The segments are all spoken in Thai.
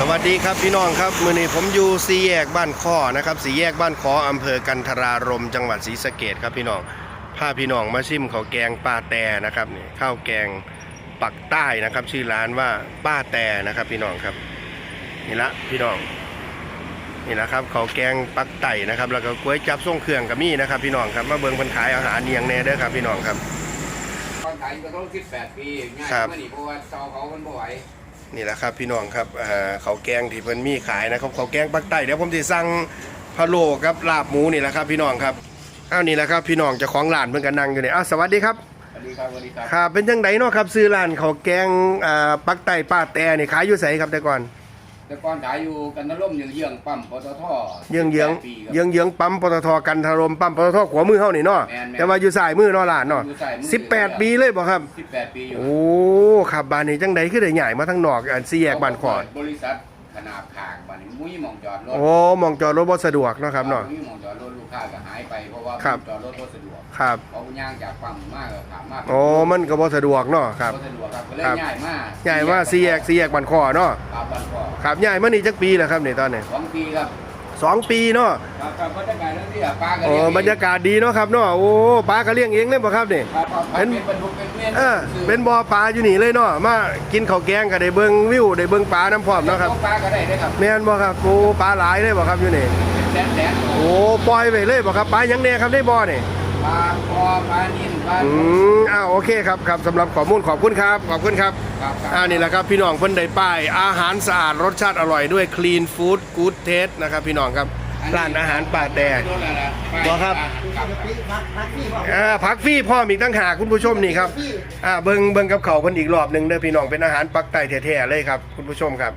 สวัสดีครับพี่น้องครับมือนี้ผมอยู่สี่แยกบ้านข้อนะครับสี่แยกบ้านขออำเภอกันทรารมจังหวัดศรีสะเกดครับพี่น้องพาพี่น้องมาชิมข้าวแกงป้าแต่นะครับนี่ข้าวแกงปักใต้นะครับ ชื่อร้านว่าป้าแต่นะครับพี่น้องครับนี่ละพี่น้องนี่แหละครับข้าวแกงปักไต่นะครับ แล้วก็ก๋วยจับส่งเครื่องกับมี่นะครับ พี่น้องครับมาเบิ่งเพิ่นขายอาหารเนียงแน่เด้อครับพี่น้องครับตอนขายก็ต้องคิดแปดปีง่ายครับเมื่อนี่เพราะว่าเจ้าเขามันบ่ไหว นี่แหละครับพี่น้องครับเอ่อข้าวแกงที่เพิ่นมีขายนะครับข้าวแกงปักใต้เดี๋ยวผมจะสั่งพะโล้กับลาบหมูนี่แหละครับพี่น้องครับอ้าวนี่แหละครับพี่น้องเจ้าของร้านเพิ่นก็นั่งอยู่นี่อ้าวสวัสดีครับสวัสดีครับสวัสดีครับครับเป็นจังไดเนาะครับซื้อร้านข้าวแกงอ่าปักใต้ป้าแต่นี่ขายอยู่ไสครับแต่ก่อน แต่ก่อนขายอยู่กันนร่มเยื้องเยื้องๆปั๊มปตทเยื้องเยื้อง18ปีครับ เยื้องเยื้องปั๊มปตทกันทารมปั๊มปตทขวามือเฮานี่เนาะแม่นๆแต่ว่าอยู่ซ้ายมือเนาะร้านเนาะอยู่ซ้ายมือ18ปีเลยบ่ครับ สิบแปดปีอยู่โอ้ครับบ้านนี้จังไดคือได้ใหญ่มาทางนอกอันสี่แยกบ้านขอดบริษัทขนาดขางบ้านนี้มุ้ยหมองจอดรถโอ้หมองจอดรถบ่สะดวกเนาะครับเนาะ มุ้ยหมองจอดรถลู กค้าก็หายไปเพราะว่าครับ จอดรถบ่สะดวกครับเขาย่างจากปั๊มมากก็ถามมากโอ้มันก็บ่สะดวกเนาะครับ บ่สะดวกครับก็เลยครับง่ายมากใหญ่ว่าสี่แยกสี่แยกบันคอเนาะครับบ้านพ่อครับใหญ่มานี่จักปีแล้วครับนี่ตอนนี้สองปีครับสองปีเนาะครับครับบรรยากาศเรื่องที่ปลาก็โอ้เลี้ยงบรรยากาศดีเนาะครับเนาะโอ้ปลาก็เลี้ยงเองเลยบ่ครับนี่ ครับครับเป็นเป็นเป็นเป็นเป็นเออเป็นบ่อปลาอยู่นี่เลยเนาะมากินข้าวแกงก็ได้เบิ่งวิวได้เบิ่งปลาน้ำพร้อมเนาะครับปลาก็ได้เลยครับ แม่นบ่ครับโอ้ปลาหลายเลยบ่ครับอยู่นี่ แสนแสนโอ้ปล่อยไปเลยบ่ครับปลาหยังแน่ครับในบ่อนี่ปลาคอปลานิ่นปลา อืมอ้าวโอเคครับครับสำหรับข้อมูลขอบคุณครับขอบคุณครับครับครับอ่านี่แหละครับพี่น้องเพิ่นได้ป้ายอาหารสะอาดรสชาติอร่อยด้วย clean food good taste นะครับพี่น้องครับร้านอาหารป่าแต่โดนอะไรนะบ่ครับครับอ่าผักฟรีพ่อมอีกตั้งหากคุณผู้ชมนี่ครับอ่าเบิ่งเบิ่งกับเขาวเพิ่นอีกรอบหนึงเด้อพี่น้องเป็นอาหารปักใต้แท้ๆเลยครับคุณผู้ชมครับ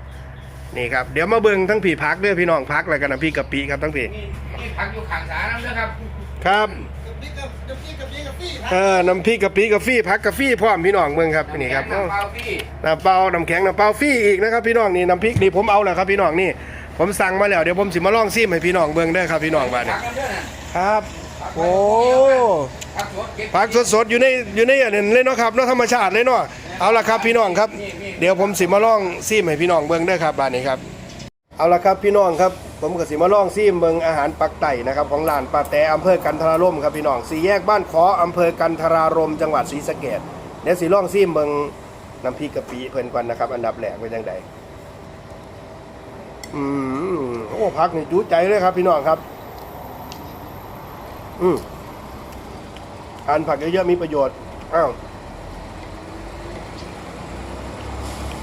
นี่ครับเดี๋ยวมาเบิ่งทั้งผีพักเด้อพี่น้องพักแล้วกันนะพี่กะปิครับทั้งผีนี่นี่ผักอยู่ข้างสาน้ำเด้อครับครับเออน้ำพริกกะปิกะฟรีพักกะฟรีพร้อมพี่น้องเบิ่งครับนี่ครับน้ำเปล่าพี่น้ำเปล่าน้ำแข็งน้ำเปล่าฟรีอีกนะครับพี่น้องนี่น้ำพริกนี่ผมเอาแล้วครับพี่น้องนี่ผมสั่งมาแล้วเดี๋ยวผมสิมาลองซิมให้พี่น้องเบิ่งได้อครับพี่น้องบ้านผันี่กกันเด้อน่ะครับโอ้ผักสดเก็บผักสดๆอยู่ในอยู่ในอันนั้นเลยเนาะครับเนาะธรรมชาติเลยเนาะเอาละครับพี่น้องครับ เดี๋ยวผมสิมาล่องซิมให้พี่น้องเบิ่งได้อครับบ้านนี้ครับเอาละครับพี่น้องครับผมก็สิมาล่องซิมเบิ่งอาหารปักไต่นะครับของร้านป้าแต่อำเภอกันทรารมครับพี่น้องสี่แยกบ้านขออำเภอกันทรารมจังหวัดศรีสะเกษเดี๋ยวสิล่องซิมเบิ่งน้ำพริกกะปิเพิ่นก่อนนะครับ อันดับแรกเป็นจังไดอืมโอ้พักนี่จุใจเลยครับ พี่น้องครับ อืมทานผักเยอะๆมีประโยชน์อ้าว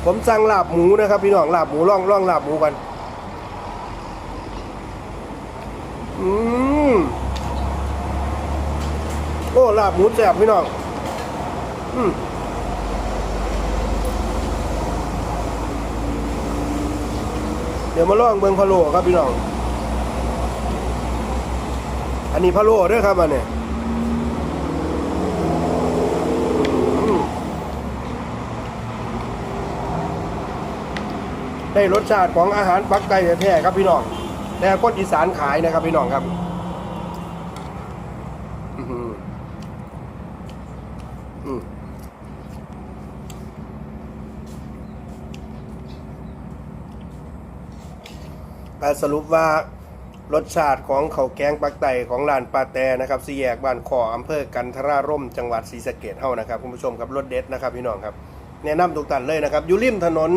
ผมสั่งลาบหมูนะครับ พี่น้องลาบหมูล่องล่องลาบหมูกันอืมโอ้ลาบหมูแซ่บพี่น้องอืมเดี๋ยวมาล่องเบิงพะโล้ครับพี่น้อง อันนี้พะโล้เด้วยครับอันเนี้ยอืม ได้รสชาติของอาหารปักไก่แท้ๆครับพี่น้องแต่คนอีสานขายนะครับพี่น้องครับอือหืออืมแต่สรุปว่ารสชาติของข้าวแกงปักไตของร้านปาแตนะครับสี่แยกบ้านขออำเภอกันทราร่ม จังหวัดศรีสะเกดเฮานะครับคุณผู้ชมครับรสเด็ดนะครับพี่น้องครับแนะนำทุกท่านเลยนะครับอยู่ริมถนน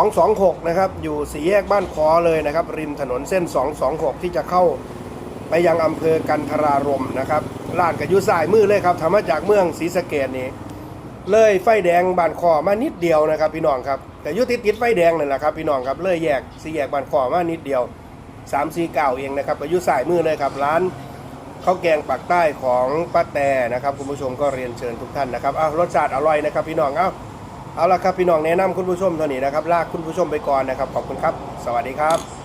226 นะครับ อยู่สี่แยกบ้านคอเลยนะครับ ริมถนนเส้น 226 ที่จะเข้าไปยังอำเภอกันทรารมนะครับร้านก็อยู่สายมือเลยครับทำมาจากเมืองศรีสะเกดนี่เลยไฟแดงบานคอมานิดเดียวนะครับ พี่น้องครับแต่ยุติดติดไฟแดงนั่นแหละครับพี่น้องครับเลยแยกสี่แยกบานคอมานิดเดียวสามสี่เก้าเองนะครับอายุสายมือเลยครับร้านข้าวแกงปักใต้ของป้าแต่นะครับคุณผู้ชมก็เรียนเชิญทุกท่านนะครับอ้าวรสชาติอร่อยนะครับพี่น้องเอ้า เอาละครับพี่น้องแนะนำคุณผู้ชมเท่านี้นะครับลากคุณผู้ชมไปก่อนนะครับขอบคุณครับ สวัสดีครับ